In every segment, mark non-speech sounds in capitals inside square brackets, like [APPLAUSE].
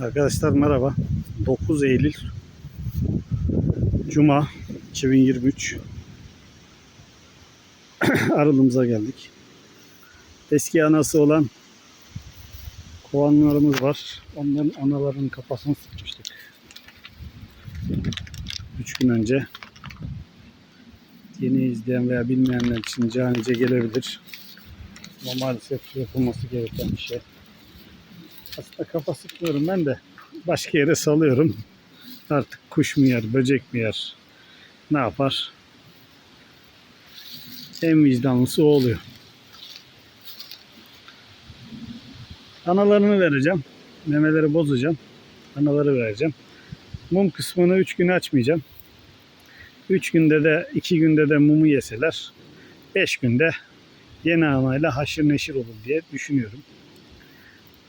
Arkadaşlar merhaba. 9 Eylül Cuma 2023 [CLEARS THROAT] Aralığımıza geldik. Eski anası olan kovanlarımız var. Onların analarının kafasını sıkmıştık. 3 gün önce yeni izleyen veya bilmeyenler için canice gelebilir. Ama maalesef yapılması gereken bir şey. Aslında kafa sıkmıyorum ben de. Başka yere salıyorum. Artık kuş mu yer, böcek mi yer? Ne yapar? En vicdanlısı o oluyor. Analarını vereceğim. Memeleri bozacağım. Anaları vereceğim. Mum kısmını 3 gün açmayacağım. 3 günde de 2 günde de mumu yeseler 5 günde yeni anayla haşır neşir olur diye düşünüyorum.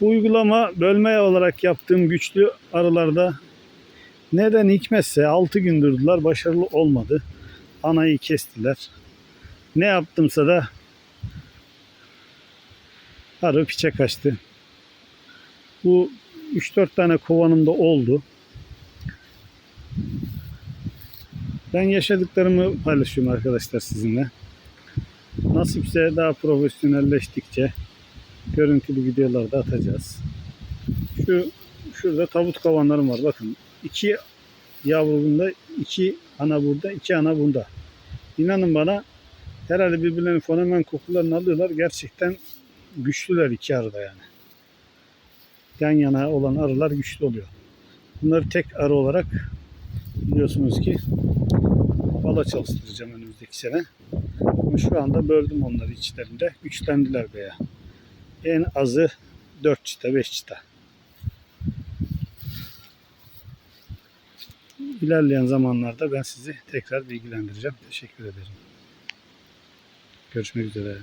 Bu uygulama bölme olarak yaptığım güçlü arılarda neden hikmetse 6 gün durdular başarılı olmadı. Anayı kestiler. Ne yaptımsa da arı piçe kaçtı. Bu 3-4 tane kovanımda oldu. Ben yaşadıklarımı paylaşıyorum arkadaşlar sizinle. Nasipse daha profesyonelleştikçe görüntülü videolar da atacağız. Şu şurada tabut kovanlarım var. Bakın iki yavru bunda, iki ana burada, iki ana bunda. İnanın bana herhalde birbirlerinin fenomen kokularını alıyorlar. Gerçekten güçlüler iki arıda yani. Yan yana olan arılar güçlü oluyor. Bunları tek arı olarak biliyorsunuz ki bala çalıştıracağım önümüzdeki sene. Ama şu anda böldüm onları içlerinde. Güçlendiler veya. En azı 4 çıta 5 çıta. İlerleyen zamanlarda ben sizi tekrar bilgilendireceğim. Teşekkür ederim. Görüşmek üzere.